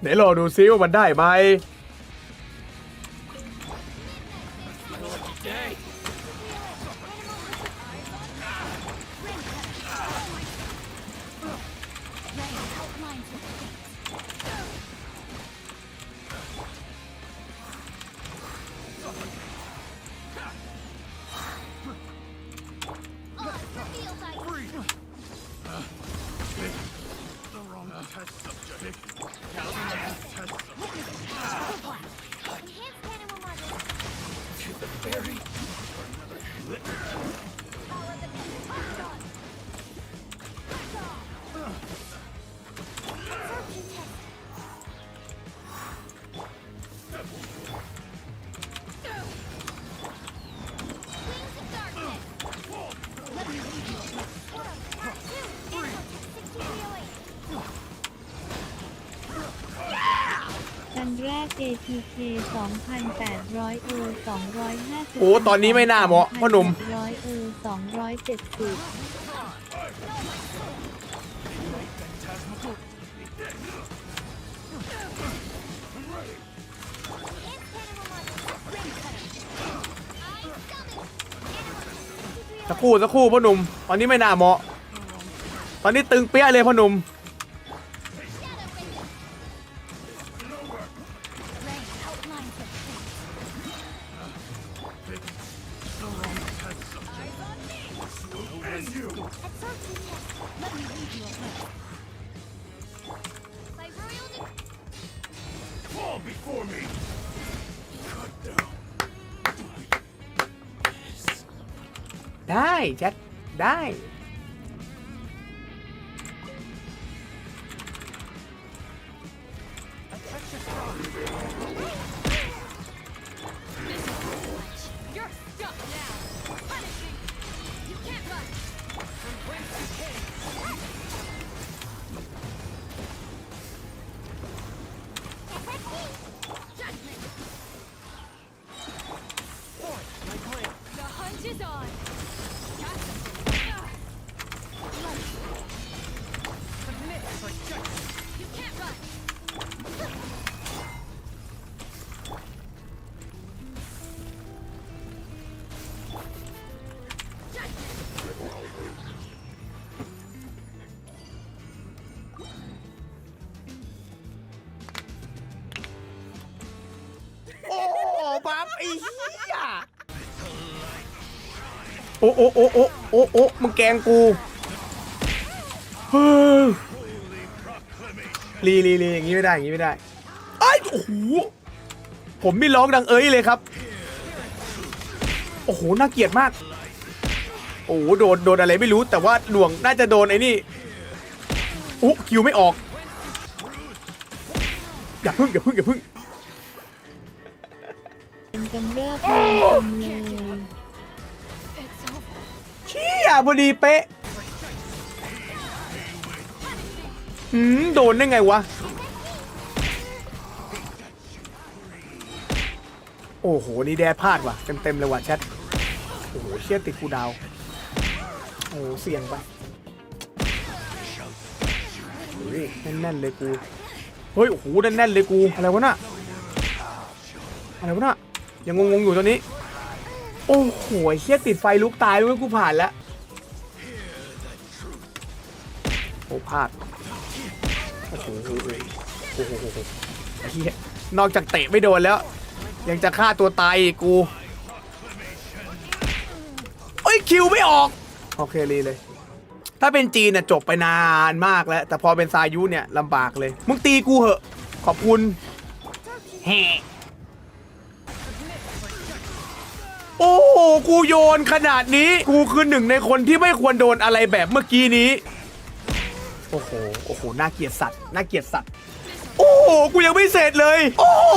ไหนลองดูซิว่ามันได้ไหม นแรก ATK 2,800เออ250โอ้ตอนนี้ไม่น่าเหมาะพ่อหนุ่ม 100เออ270สักครู่สักครู่พ่อหนุ่มตอนนี้ไม่น่าเหมาะ ตอนนี้ตึงเปี้ยเลยพ่อหนุ่ม ได้แชทได้ โอ้โอ้โอ้โอ้โอ้โอ้มึงแกงกูเฮ้ยลีลีลีอย่างงี้ไม่ได้อย่างงี้ไม่ได้ไอ้โอ้โหผมไม่ร้องดังเอ้ยเลยครับ โอ้โหน่าเกลียดมาก โอ้โหโดนโดนอะไรไม่รู้แต่ว่าหน่วงน่าจะโดนไอ้นี่โอ้คิวไม่ออก อย่าพึ่งอย่าพึ่งอย่าพึ่งเป็นกำเริบเลย ยพอดีเป๊ะหืมโดนได้ไงวะ โอ้โห นี่แดดพลาดว่ะ เต็มๆเลยว่ะแชท โอ้โห เชี่ยติดกูดาว โอ้โห เสี่ยงไปเฮ้ยแน่นๆเลยกู เฮ้ย โอ้โห แน่นๆเลยกู อะไรวะน่ะ อะไรวะน่ะ ยังงงๆอยู่ตอนนี้ โอ้โหเชี่ยติดไฟลุกตายด้วยกูผ่านแล้ว อ้พลาดโอ้โหโอ้โหเฮียนอกจากเตะไม่โดนแล้ว ยังจะฆ่าตัวตายอีกกูเอ้ยคิวไม่ออก โอเครีเลย ถ้าเป็นจีนน่ะจบไปนานมากแล้ว แต่พอเป็นซายุเนี่ยลำบากเลย มึงตีกูเหอะ ขอบคุณแฮ่โอ้โหกูโยนขนาดนี้ กูคือหนึ่งในคนที่ไม่ควรโดนอะไรแบบเมื่อกี้นี้ โอ้โห โอ้โห น่าเกลียดสัตว์ น่าเกลียดสัตว์ โอ้โห กูยังไม่เสร็จเลย โอ้โห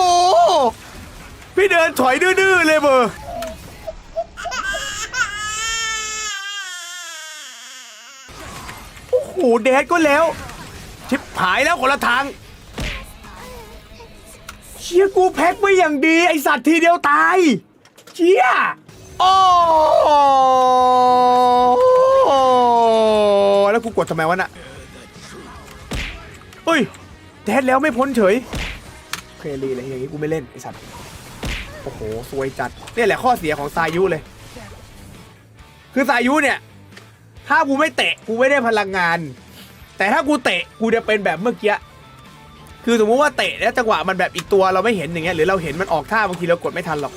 พี่เดินถอยดื้อๆเลยเบอร์โอ้โห แดดก็แล้ว ชิบหายแล้วคนละทาง เชี่ยกูแพ็คไว้อย่างดี ไอสัตว์ทีเดียวตาย เชี่ย โอ้แล้วกูกดทำไมวะน่ะ เฮ้ยแดดแล้วไม่พ้นเฉยเคลีเลยอย่างนี้กูไม่เล่นไอสัตว์โอ้โหซวยจัดเนี่ยแหละข้อเสียของซายุเลย คือซายุเนี่ย ถ้ากูไม่เตะกูไม่ได้พลังงาน แต่ถ้ากูเตะกูจะเป็นแบบเมื่อกี้คือสมมุติว่าเตะแล้วจังหวะมันแบบอีกตัวเราไม่เห็นอย่างเงี้ยหรือเราเห็นมันออกท่าบางทีเรากดไม่ทันหรอก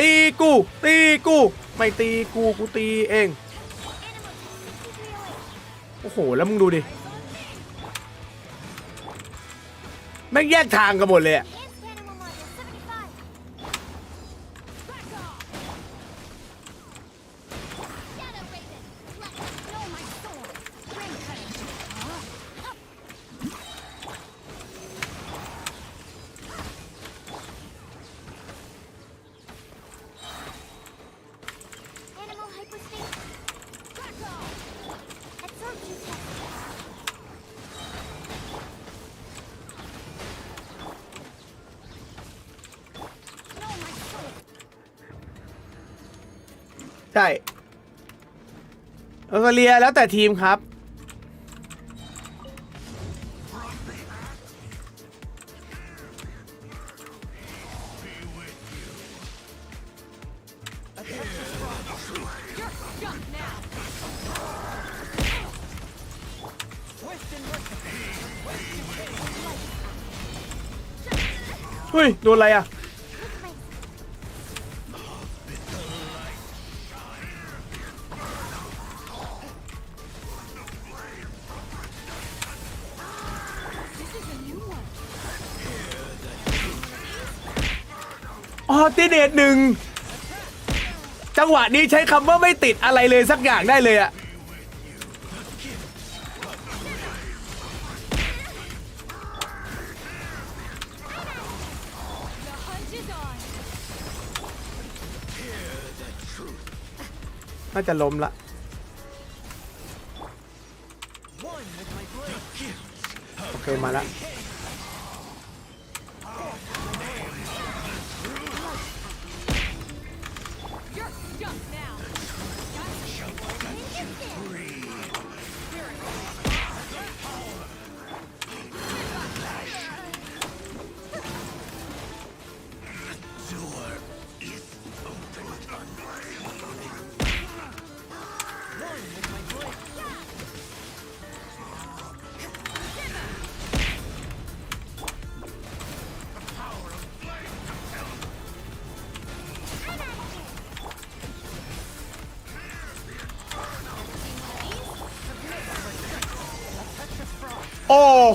ตีกู ตีกู ไม่ตีกูกูตีเอง โอ้โห แล้วมึงดูดิ แม่งแยกทางกันหมดเลยอะ ใช่ออสเตรเลียแล้วแต่ทีมครับ เฮ้ย โดนอะไรอะ เดทหนึ่งจังหวะนี้ใช้คำว่าไม่ติดอะไรเลยสักอย่างได้เลยอะน่าจะล้มละโอเคมาละ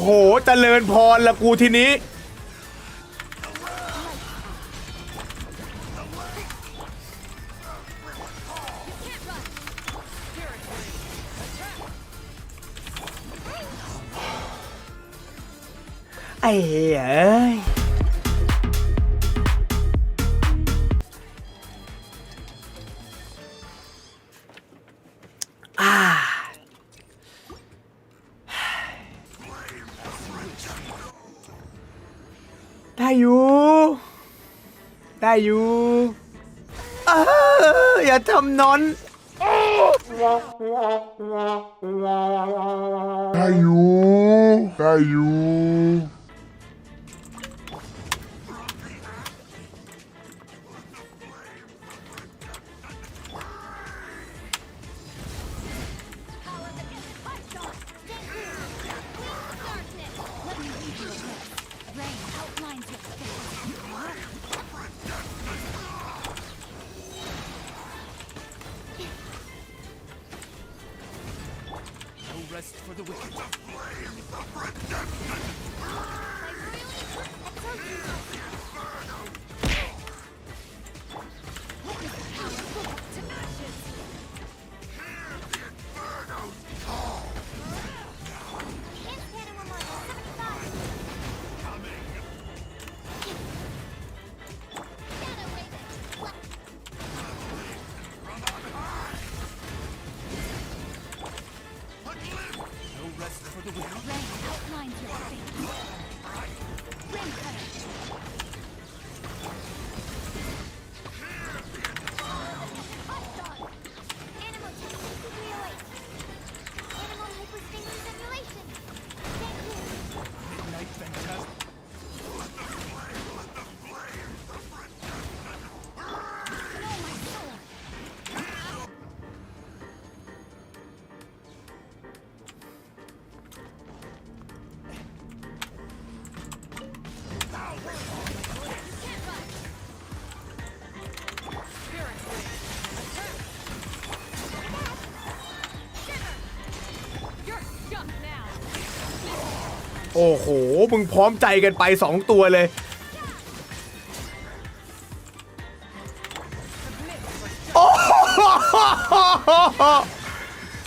โหจเจริญพรละกูทีนี้ ไอ้เอ้ย ได้อยู่ ได้อยู่เอออย่าทำนอน ได้อยู่ได้อยู่ โอ้โห มึงพร้อมใจกันไปสองตัวเลย โอ้โห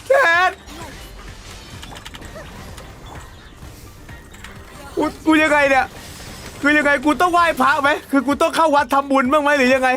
แคทกูกูยังไงเนี่ย คือยังไงกูต้องไหว้พระไหม คือกูต้องเข้าวัดทำบุญบ้างไหมหรือยังไง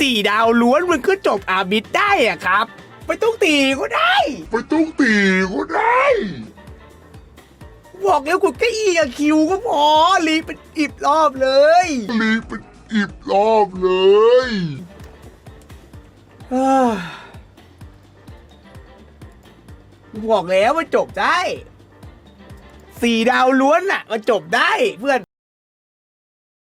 สี่ดาวล้วนมันก็จบอาบิดได้อะครับไม่ต้องตีก็ได้ ไปต้องตีก็ได้ บอกแล้วกดแค่อีกับคิวก็พอรีบเป็นอิบรอบเลยรีบเป็นอีบรอบเลยอ้าวบอกแล้วมันจบได้ สี่ดาวล้วนน่ะมันจบได้เพื่อน